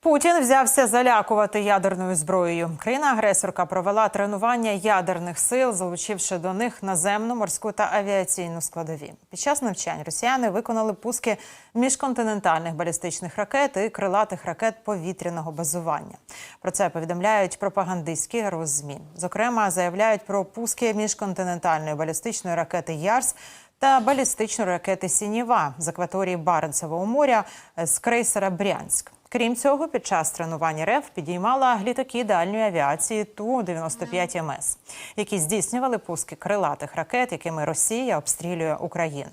Путін взявся залякувати ядерною зброєю. Країна-агресорка провела тренування ядерних сил, залучивши до них наземну, морську та авіаційну складові. Під час навчань росіяни виконали пуски міжконтинентальних балістичних ракет і крилатих ракет повітряного базування. Про це повідомляють пропагандистські роззмі. Зокрема, заявляють про пуски міжконтинентальної балістичної ракети Ярс та балістичної ракети Сініва з акваторії Баренцевого моря з крейсера Брянськ. Крім цього, під час тренувань РФ підіймала літаки дальньої авіації Ту-95 МС, які здійснювали пуски крилатих ракет, якими Росія обстрілює Україну.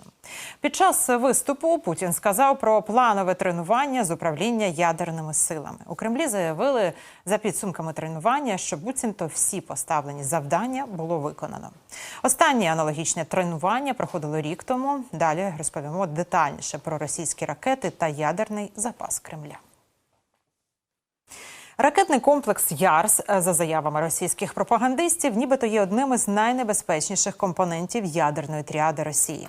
Під час виступу Путін сказав про планове тренування з управління ядерними силами. У Кремлі заявили за підсумками тренування, що буцімто всі поставлені завдання було виконано. Останнє аналогічне тренування проходило рік тому. Далі розповімо детальніше про російські ракети та ядерний запас Кремля. Ракетний комплекс Ярс, е, за заявами російських пропагандистів, нібито є одним із найнебезпечніших компонентів ядерної тріади Росії.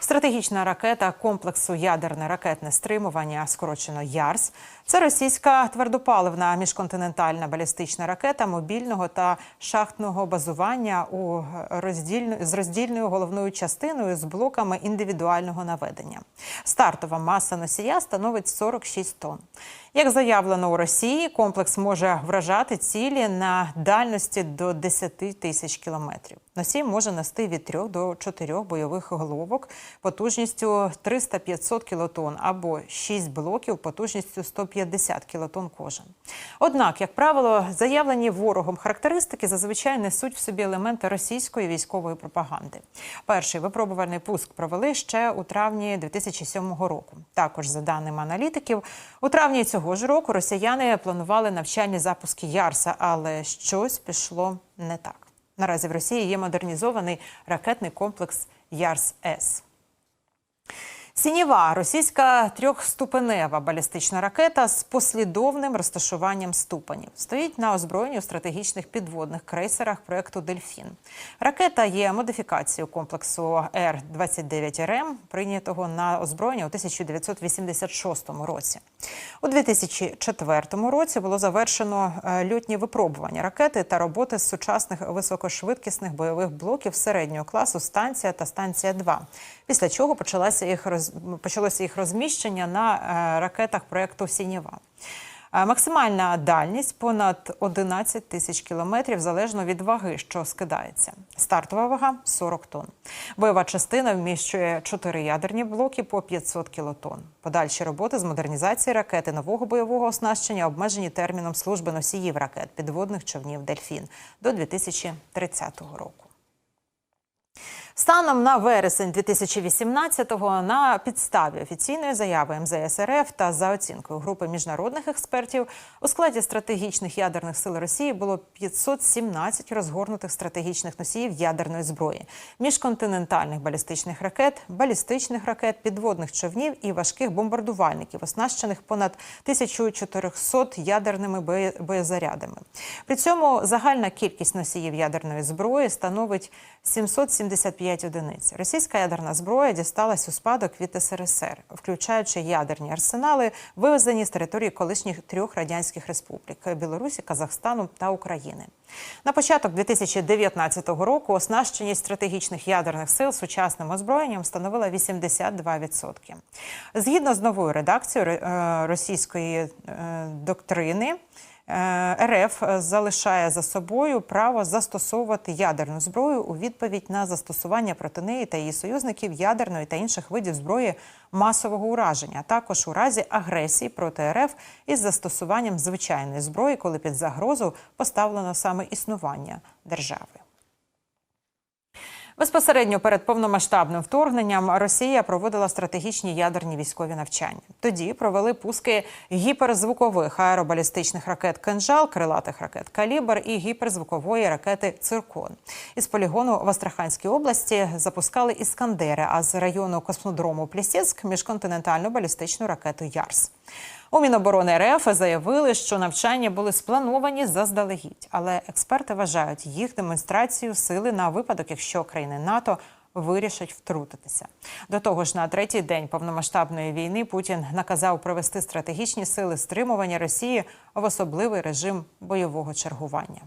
Стратегічна ракета комплексу ядерне ракетне стримування, скорочено Ярс. Це російська твердопаливна міжконтинентальна балістична ракета мобільного та шахтного базування у роздільно з роздільною головною частиною з блоками індивідуального наведення. Стартова маса носія становить 46 тонн. Як заявлено у Росії, комплекс може вражати цілі на дальності до 10 тисяч кілометрів. Носій може нести від 3 до 4 бойових головок потужністю 300-500 кілотон або 6 блоків потужністю 150 кілотон кожен. Однак, як правило, заявлені ворогом характеристики зазвичай несуть в собі елементи російської військової пропаганди. Перший випробувальний пуск провели ще у травні 2007 року. Також, за даними аналітиків, у травні цього ж року росіяни планували навчальні запуски Ярса, але щось пішло не так. Наразі в Росії є модернізований ракетний комплекс Ярс С. Сініва російська трьохступенева балістична ракета з послідовним розташуванням ступенів стоїть на озброєнні у стратегічних підводних крейсерах проекту Дельфін. Ракета є модифікацією комплексу Р-29РМ, прийнятого на озброєння у 1986 році. У 2004 році було завершено е, льотні випробування ракети та роботи з сучасних високошвидкісних бойових блоків середнього класу станція та станція 2 Після чого почалося їх роз... почалося їх розміщення на е, ракетах проекту Сінєва. Е, Максимальна дальність понад 11 тисяч кілометрів залежно від ваги, що скидається. Стартова вага 40 тонн. Бойова частина вміщує 4 ядерні блоки по 500 кілотонн. Подальші роботи з модернізації ракети нового бойового оснащення обмежені терміном служби носіїв ракет підводних човнів Дельфін до 2030 року. Станом на вересень 2018-го на підставі офіційної заяви МЗС РФ та за оцінкою групи міжнародних експертів у складі стратегічних ядерних сил Росії було 517 розгорнутих стратегічних носіїв ядерної зброї, міжконтинентальних балістичних ракет, балістичних ракет, підводних човнів і важких бомбардувальників, оснащених понад 1400 ядерними боєзарядами. При цьому загальна кількість носіїв ядерної зброї становить 775 одиниць. Російська ядерна зброя дісталась у спадок від СРСР, включаючи ядерні арсенали, вивезені з території колишніх трьох радянських республік Білорусі, Казахстану та України. На початок 2019 року оснащеність стратегічних ядерних сил сучасним озброєнням становила 82%. Згідно з новою редакцією е, російської е, доктрини. Е, РФ залишає за собою право застосовувати ядерну зброю у відповідь на застосування проти неї та її союзників ядерної та інших видів зброї масового ураження, а також у разі агресії проти РФ із застосуванням звичайної зброї, коли під загрозу поставлено саме існування держави. Безпосередньо перед повномасштабним вторгненням Росія проводила стратегічні ядерні військові навчання. Тоді провели пуски гіперзвукових аеробалістичних ракет «Кинжал», крилатих ракет Калібр і гіперзвукової ракети Циркон. Із полігону в Астраханській області запускали іскандери, а з району космодрому Плісецьк міжконтинентальну балістичну ракету Ярс. У Міноборони РФ заявили, що навчання були сплановані заздалегідь, але експерти вважають їх демонстрацію сили на випадок, якщо країни НАТО Вирішать втрутитися. До того ж, на третій день повномасштабної війни Путін наказав провести стратегічні сили стримування Росії в особливий режим бойового чергування.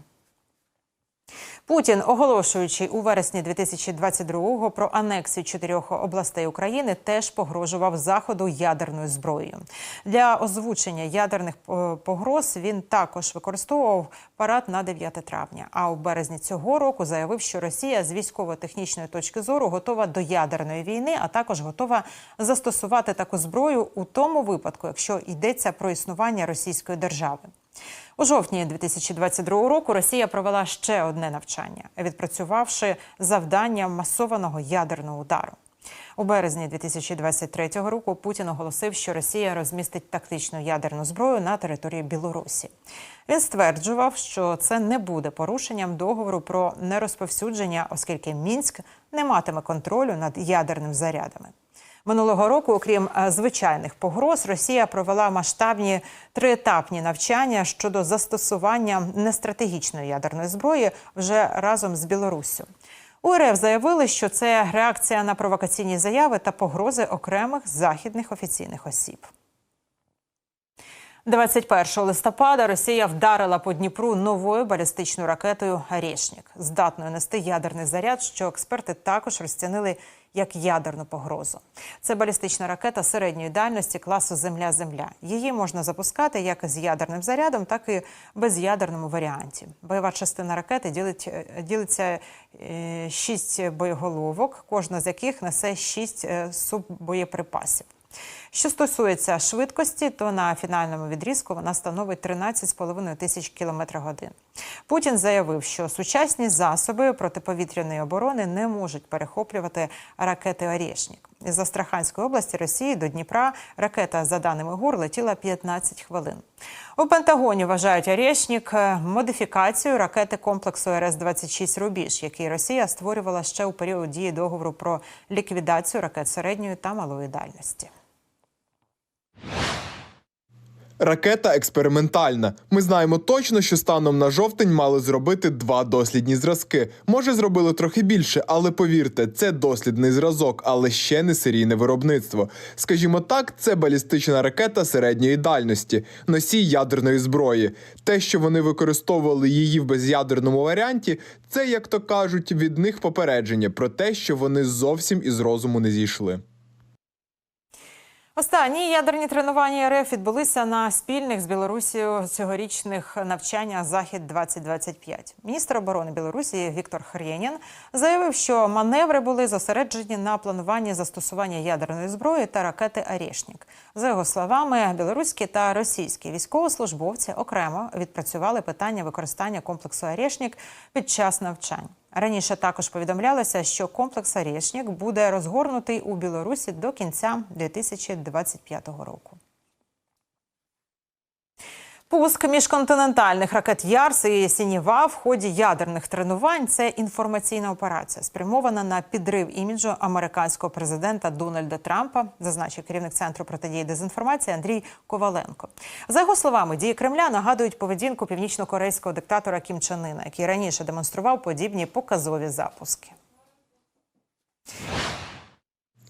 Путін, оголошуючи у вересні 2022-го про анексію чотирьох областей України, теж погрожував заходу ядерною зброєю. Для озвучення ядерних е, погроз він також використовував парад на 9 травня. А у березні цього року заявив, що Росія з військово-технічної точки зору готова до ядерної війни, а також готова застосувати таку зброю у тому випадку, якщо йдеться про існування російської держави. У жовтні 2022 року Росія провела ще одне навчання, відпрацювавши завдання масованого ядерного удару. У березні 2023 року Путін оголосив, що Росія розмістить тактичну ядерну зброю на території Білорусі. Він стверджував, що це не буде порушенням договору про нерозповсюдження, оскільки Мінськ не матиме контролю над ядерними зарядами. Минулого року, окрім е, звичайних погроз, Росія провела масштабні триетапні навчання щодо застосування нестратегічної ядерної зброї вже разом з Білоруссю. У РФ заявили, що це реакція на провокаційні заяви та погрози окремих західних офіційних осіб. 21 листопада Росія вдарила по Дніпру новою балістичною ракетою «Орешник», здатною нести ядерний заряд, що експерти також розцінили як ядерну погрозу. Це балістична ракета середньої дальності класу Земля-Земля. Її можна запускати як з ядерним зарядом, так і безядерному варіанті. Бойова частина ракети ділить, ділиться е, шість боєголовок, кожна з яких несе шість е, суббоєприпасів. Що стосується швидкості, то на фінальному відрізку вона становить 13,5 тисяч кілометрів годин. Путін заявив, що сучасні засоби протиповітряної оборони не можуть перехоплювати ракети «Орєшнік». Із Астраханської області Росії до Дніпра ракета, за даними ГУР, летіла 15 хвилин. У Пентагоні вважають «Орєшнік» модифікацію ракети комплексу РС-26 «Рубіж», який Росія створювала ще у період дії договору про ліквідацію ракет середньої та малої дальності. Ракета експериментальна. Ми знаємо точно, що станом на жовтень мали зробити два дослідні зразки. Може, зробили трохи більше, але повірте, це дослідний зразок, але ще не серійне виробництво. Скажімо так, це балістична ракета середньої дальності, носій ядерної зброї. Те, що вони використовували її в безядерному варіанті, це, як то кажуть, від них попередження про те, що вони зовсім із розуму не зійшли. Останні ядерні тренування РФ відбулися на спільних з Білорусією цьогорічних навчання Захід 2025 Міністр оборони Білорусі Віктор Хрєнін заявив, що маневри були зосереджені на плануванні застосування ядерної зброї та ракети «Орешнік». За його словами, білоруські та російські військовослужбовці окремо відпрацювали питання використання комплексу «Орешнік» під час навчань. Раніше також повідомлялося, що комплекс «Орєшнік» буде розгорнутий у Білорусі до кінця 2025 року. Пуск міжконтинентальних ракет Ярс і Сініва в ході ядерних тренувань це інформаційна операція, спрямована на підрив іміджу американського президента Дональда Трампа, зазначив керівник центру протидії дезінформації Андрій Коваленко. За його словами, дії Кремля нагадують поведінку північно-корейського диктатора Кім Чен Ына, який раніше демонстрував подібні показові запуски.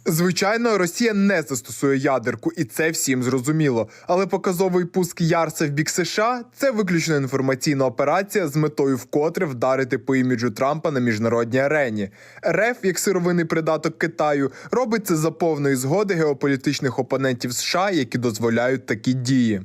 Звичайно, Росія не застосує ядерку, і це всім зрозуміло. Але показовий пуск Ярса в бік США це виключно інформаційна операція з метою вкотре вдарити по іміджу Трампа на міжнародній арені. РФ, як сировинний придаток Китаю, робить це за повної згоди геополітичних опонентів США, які дозволяють такі дії.